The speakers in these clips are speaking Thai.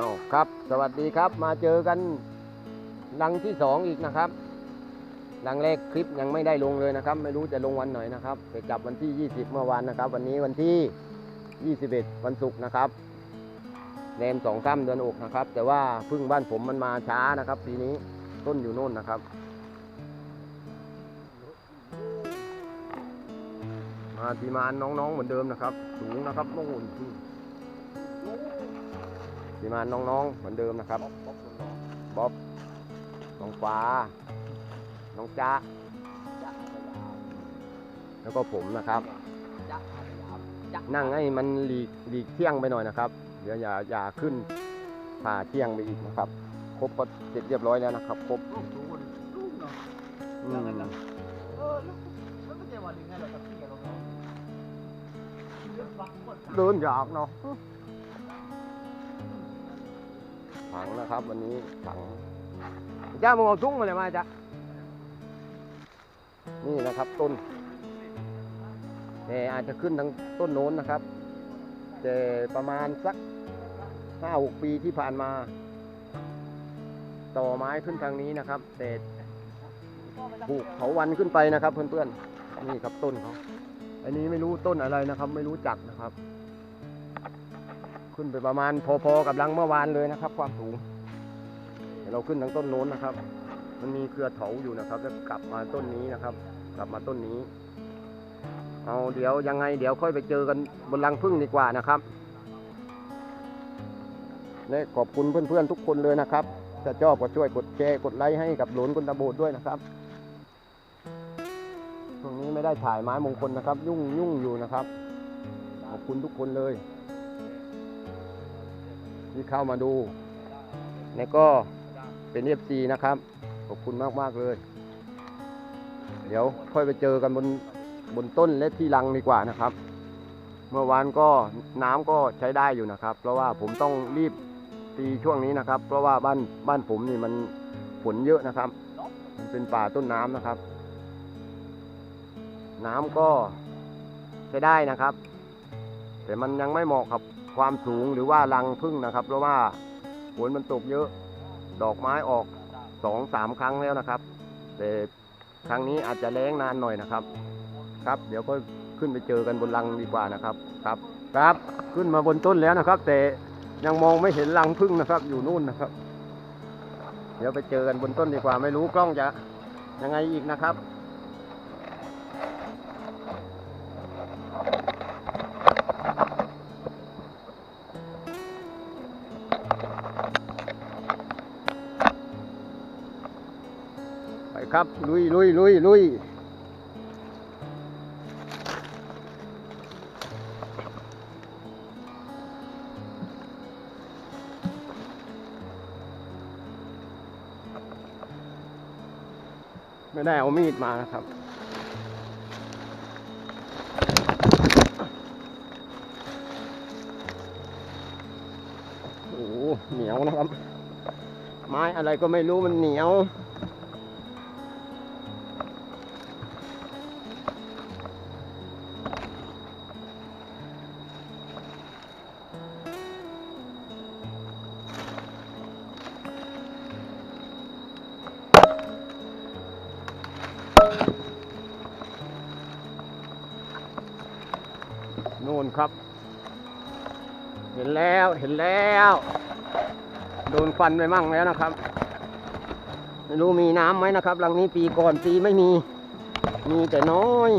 เอาครับ สวัสดีครับ มาเจอกันลังที่สองอีกนะครับลังแรกคลิปยังไม่ได้ลงเลยนะครับ ไม่รู้จะลงวันไหนนะครับไปกลับวันที่ 20 เมื่อวานนะครับ วันนี้วันที่ 21 วันศุกร์นะครับแรมสองค่ำเดือนอกนะครับ แต่ว่าพึ่งบ้านผมมันมาช้านะครับปีนี้ต้นอยู่โน่นนะครับ มาทีมานน้องๆเหมือนเดิมนะครับ สูงนะครับโน่น ที่ทีมานน้องๆ เหมือนเดิมนะครับบ๊อบน้องฟ้า น้องจ๊ะแล้วก็ผมนะครับนั่งให้มันหลีกหลีกเที่ยงไปหน่อยนะครับ เดี๋ยวอย่าอย่าขึ้นผ่าเที่ยงไปอีกนะครับ ครบก็เสร็จเรียบร้อยแล้วนะครับ ครบลูกดูนลูกเนาะอืมเออแล้วแล้วไม่ใช่วันนึงไงเราจะพี่กับน้องๆเรื่องฟังหมดเดินอยากเนาะ ถังนะครับวันนี้ถังจ้ามึงเอาทุ่งมาเลยมาจ้ะนี่นะครับต้นแต่อาจจะขึ้นทางต้นโน้นนะครับ แต่ประมาณสักห้าหกปีที่ผ่านมา ต่อไม้ขึ้นทางนี้นะครับ แต่ปลูกเขาวันขึ้นไปนะครับ เพื่อนๆนี่ครับต้นเขาอันนี้ไม่รู้ต้นอะไรนะครับ ไม่รู้จักนะครับ ขึ้นไปประมาณพอๆกับรังเมื่อวานเลยนะครับ ความสูงเดี๋ยวเราขึ้นทางต้นโน้นนะครับ มันมีเครือเถาอยู่นะครับ แล้วกลับมาต้นนี้นะครับ กลับมาต้นนี้ เอาเดี๋ยวยังไงเดี๋ยวค่อยไปเจอกันบนรังพึ่งดีกว่านะครับและขอบคุณเพื่อนๆทุกคนเลยนะครับถ้าชอบก็ช่วยกดแชร์กดไลค์ให้กับหลนกุนตะโบดด้วยนะครับช่วงนี้ไม่ได้ถ่ายไม้มงคลนะครับ ยุ่งยุ่งอยู่นะครับ ขอบคุณทุกคนเลย ที่เข้ามาดู แล้วก็เป็นเอฟซีนะครับ ขอบคุณมากมากๆเลย เดี๋ยวค่อยไปเจอกันบนบนต้นและที่รังดีกว่านะครับ เมื่อวานก็น้ำก็ใช้ได้อยู่นะครับ เพราะว่าผมต้องรีบตีช่วงนี้นะครับ เพราะว่าบ้านบ้านผมนี่มันฝนเยอะนะครับ มันเป็นป่าต้นน้ำนะครับ น้ำก็ใช้ได้นะครับ แต่มันยังไม่เหมาะกับ ความสูงหรือว่ารังพึ่งนะครับ เพราะว่าฝนมันตกเยอะ ดอกไม้ออกสองสามครั้งแล้วนะครับ แต่ครั้งนี้อาจจะแรงนานหน่อยนะครับ ครับ เดี๋ยวก็ขึ้นไปเจอกันบนรังดีกว่านะครับ ครับ ครับ ขึ้นมาบนต้นแล้วนะครับ แต่ยังมองไม่เห็นรังพึ่งนะครับ อยู่นู่นนะครับ เดี๋ยวไปเจอกันบนต้นดีกว่า ไม่รู้กล้องจะยังไงอีกนะครับ ครับ ลุยลุยลุยลุยไม่ได้เอามีดมานะครับโอ้โหเหนียวนะครับ ไม้อะไรก็ไม่รู้มันเหนียว นู่นครับ เห็นแล้วเห็นแล้ว โดนฟันไปมั่งแล้วนะครับ ไม่รู้มีน้ำไหมนะครับหลังนี้ปีก่อนปีไม่มี มีแต่น้อย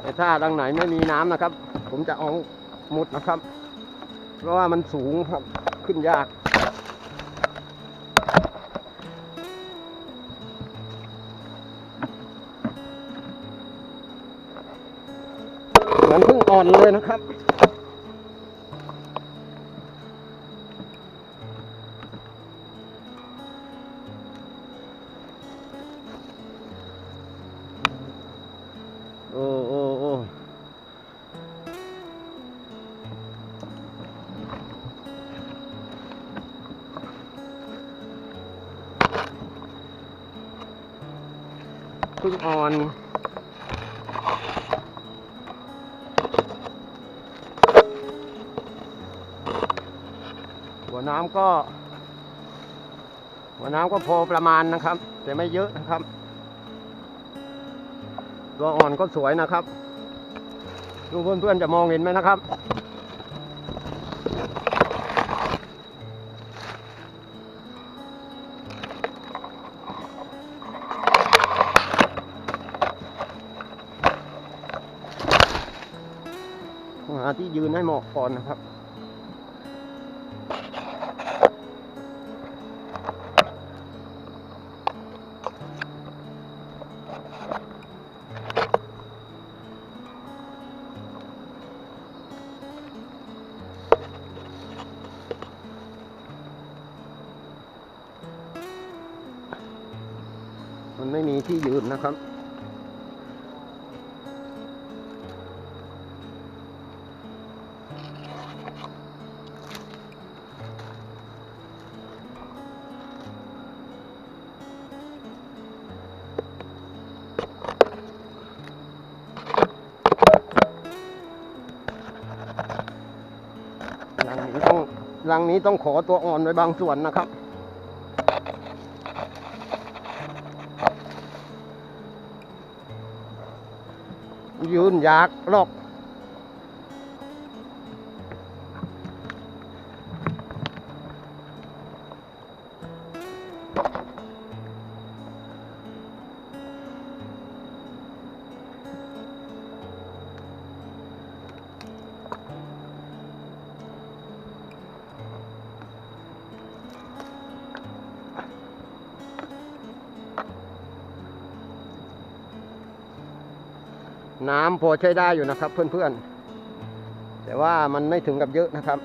แต่ถ้าดังไหนไม่มีน้ำนะครับ ผมจะเอา มุดนะครับ เพราะว่ามันสูงครับขึ้นยากเหมือนเพิ่งอ่อนเลยนะครับ พึ่งอ่อนหัวน้ำก็ หัวน้ำก็พอประมาณนะครับ แต่ไม่เยอะนะครับ ตัวอ่อนก็สวยนะครับ ดูเพื่อนๆจะมองเห็นไหมนะครับ หาที่ยืนให้เหมาะก่อนนะครับ รังนี้ต้องขอตัวอ่อนไว้บางส่วนนะครับ ยืนยากลอก พอใช้ได้อยู่นะครับเพื่อนๆ แต่ว่ามันไม่ถึงกับเยอะนะครับ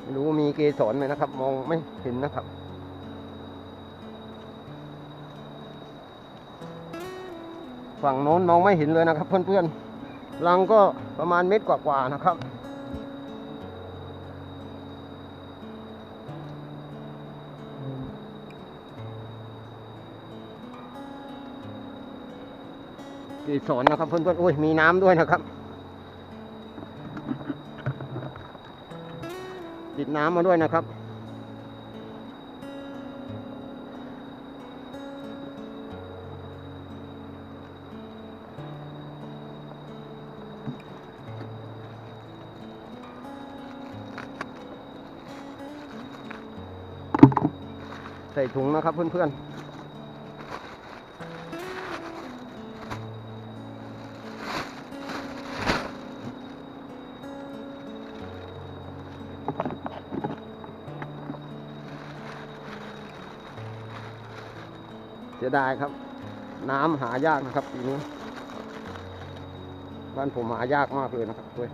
ไม่รู้มีเกสรไหมนะครับ มองไม่เห็นนะครับฝั่งโน้นมองไม่เห็นเลยนะครับ เพื่อนๆ รังก็ประมาณเม็ดกว่าๆนะครับ เกสรนะครับเพื่อนๆโอ้ยมีน้ำด้วยนะครับ ติดน้ำมาด้วยนะครับ ใส่ถุงนะครับเพื่อนๆ สียดายครับ น้ำหายากนะครับปีนี้บ้านผมหายากมากเลยนะครับด้ย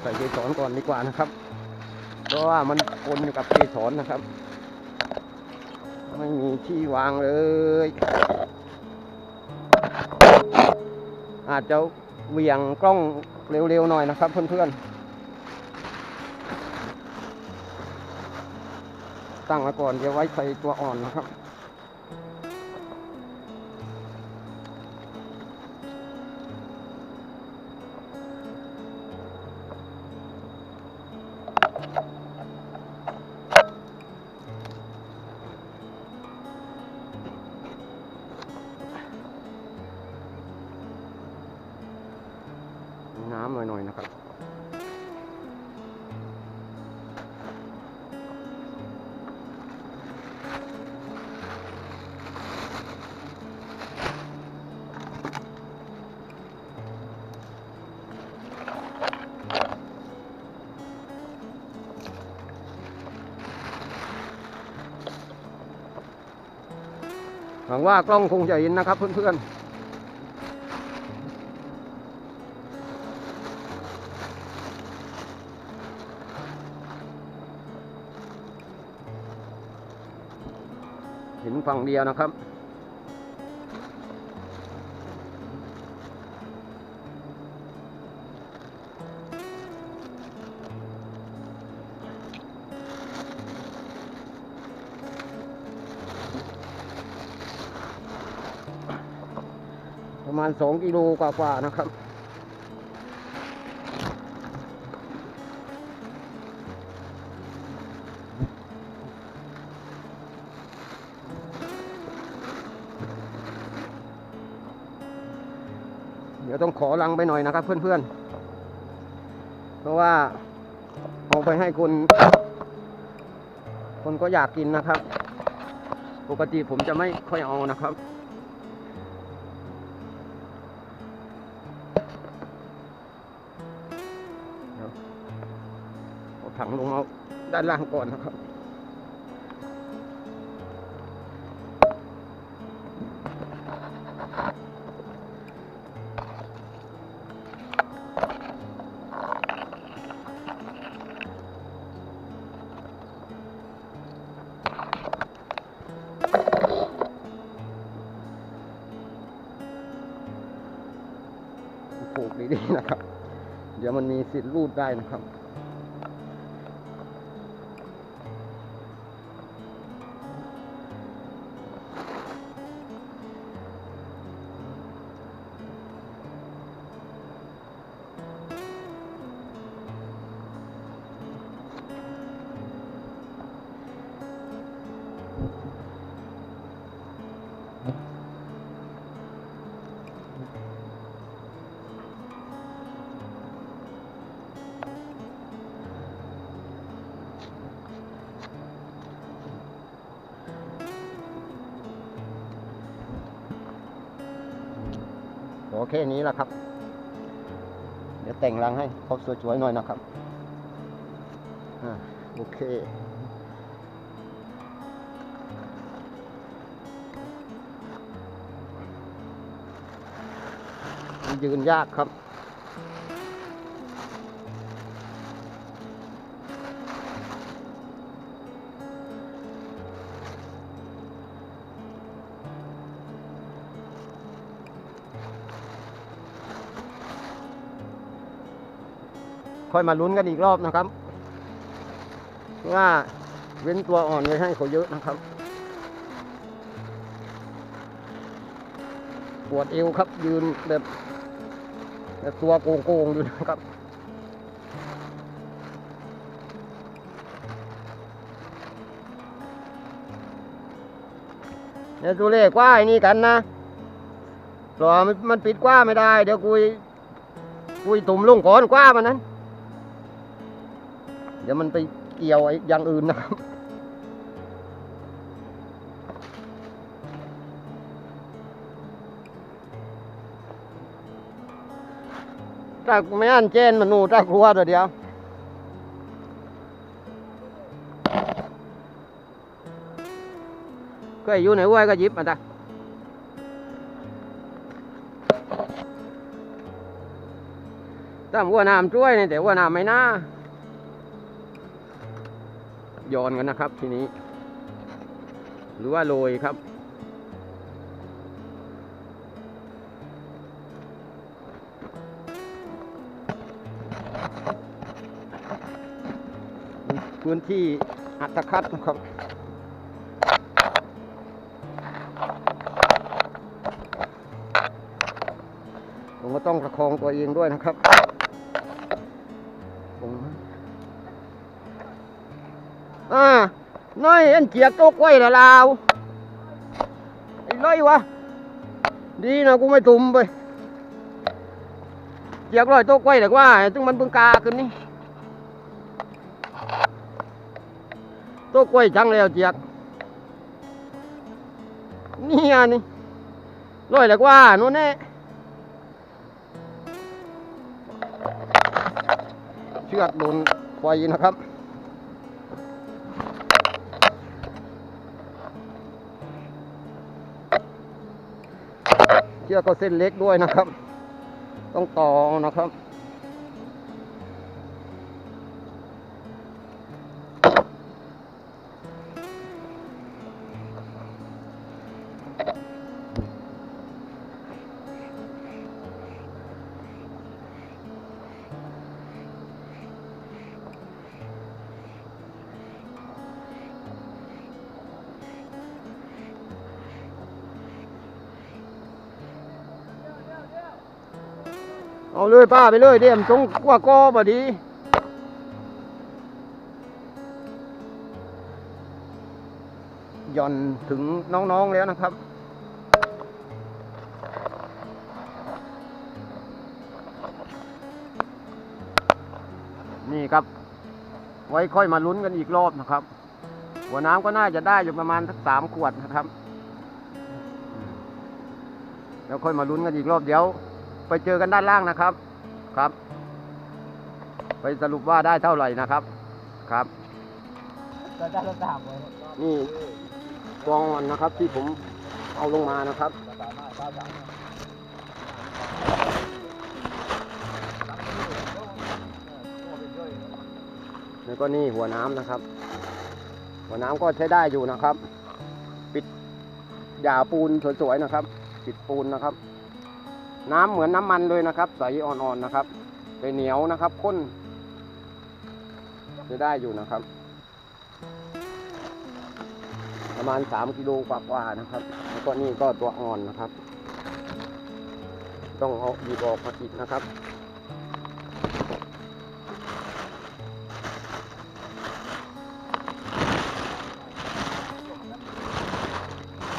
ใส่เกสรก่อนดีกว่านะครับ เพราะว่ามันปนอยู่กับเกสรนะครับ ไม่มีที่วางเลย อาจจะเหวี่ยงกล้องเร็วๆหน่อยนะครับ เพื่อนๆ ตั้งไว้ก่อนเดี๋ยวไว้ใส่ตัวอ่อนนะครับ วังว่ากล้องคงจะเห็นนะครับ เพื่อนๆเห็นฝั่งเดียวนะครับ มาณสองกิโลกว่าๆนะครับ เดี๋ยวต้องขอลังไปหน่อยนะครับเพื่อนๆ เพราะว่าเอาไปให้คนคนก็อยากกินนะครับ ปกติผมจะไม่ค่อยเอานะครับ ด้านล่างก่อนนะครับผูกดีๆนะครับ เดี๋ยวมันมีสิทธิ์รูดได้นะครับ ค่นี้แหละครับ เดี๋ยวแต่งรังให้เขาสวยๆหน่อยนะครับอ่าโอเคยืนยากครับ ค่อยมาลุ้นกันอีกรอบนะครับว่าเว้นตัวอ่อนไว้ให้เขาเยอะนะครับ ปวดเอวครับยืนแบบแบบตัวโกงๆอยู่นะครับเดี๋ยวตัวเลขกว่าไอ้นี่กันนะรอมันมันปิดกว่าไม่ได้ เดี๋ยวกุยกุยตุ่มลงก่อนกว่ามันนั้น เดี๋ยวมันไปเกี่ยวไอ้อย่างอื่นนะครับถ้าไม่อันเจนมันนูถ้ากลัวเดี๋ยวเดียวก็อยู่ในห้วยก็ยิบมาตาถ้าหัวน้ำช่วยนี่แต่หัวน้ำไม่น่า โยนกันนะครับทีนี้ หรือว่าโรยครับ พื้นที่อัตคัดครับผมก็ต้องประคองตัวเองด้วยนะครับ น้อยอันเจียกโต๊ะกล้วยละลาวไอ้ร้อยวะ ดีนะกูไม่ตุ่มไปเจียกร้อยโต๊ะกล้วยแต่ว่าถึงมันเพิ่งกาขึ้นนี่ตัวกล้วยจังแล้วเจียกนี่อะนี่ร้อยแล้วกว่านู่นแน่เชือกโดนไฟนะครับ เชือกก็เส้นเล็กด้วยนะครับ ต้องต่อนะครับ เอาเลยป้าไปเลยเดี๋ยวมันตรงกว่าก็บดีหย่อนถึงน้องๆแล้วนะครับ นี่ครับ ไว้ค่อยมาลุ้นกันอีกรอบนะครับ หัวน้ำก็น่าจะได้อยู่ประมาณสักสามขวดนะครับ แล้วค่อยมาลุ้นกันอีกรอบเดี๋ยว ไปเจอกันด้านล่างนะครับครับ ไปสรุปว่าได้เท่าไหร่นะครับครับจะได้ระดับเลยนี่กองมันนะครับที่ผมเอาลงมานะครับแล้วก็นี่หัวน้ำนะครับ หัวน้ำก็ใช้ได้อยู่นะครับ ปิดหยาปูนสวยๆนะครับ ปิดปูนนะครับ น้ำเหมือนน้ำมันเลยนะครับ ใสอ่อนๆนะครับแต่เหนียวนะครับข้นใช้ได้อยู่นะครับ ประมาณสามกิโลกว่าๆนะครับ แล้วก็นี่ก็ตัวอ่อนนะครับ ต้องเอาหยิบออกมาอีกนะครับ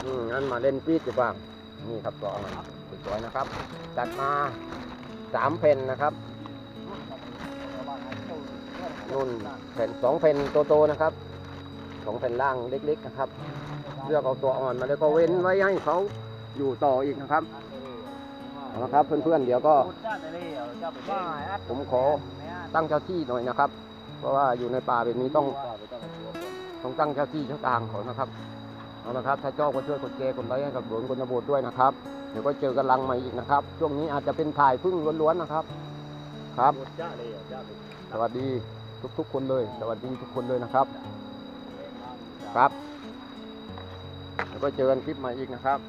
อืมงั้นมาเล่นปีดดีกว่านี่ครับตัวอ่อน สวยๆนะครับ จัดมาสามเพนนะครับนุ่นแผ่นสองเพนโตๆนะครับสองเพนล่างเล็กๆนะครับ เลือกเอาตัวอ่อนมาแล้วก็เว้นไว้ให้เขาอยู่ต่ออีกนะครับเอาละครับเพื่อนๆเดี๋ยวก็ ผมขอตั้งเจ้าที่หน่อยนะครับ เพราะว่าอยู่ในป่าแบบนี้ต้องต้องตั้งเจ้าที่เจ้าทางเขานะครับเอาละครับถ้าชอบก็ช่วยกดแชร์กดไลค์ให้กับหลวงกนบทด้วยนะครับ ดี๋ยวก็เจอกันลังใหม่อีกนะครับ ช่วงนี้อาจจะเป็นถ่ายพึ่งล้วนๆนะครับ ครับสวัสดีทุกๆคนเลย สวัสดีทุกคนเลยนะครับ ครับเดี๋ยวก็เจอกันคลิปใหม่อีกนะครับ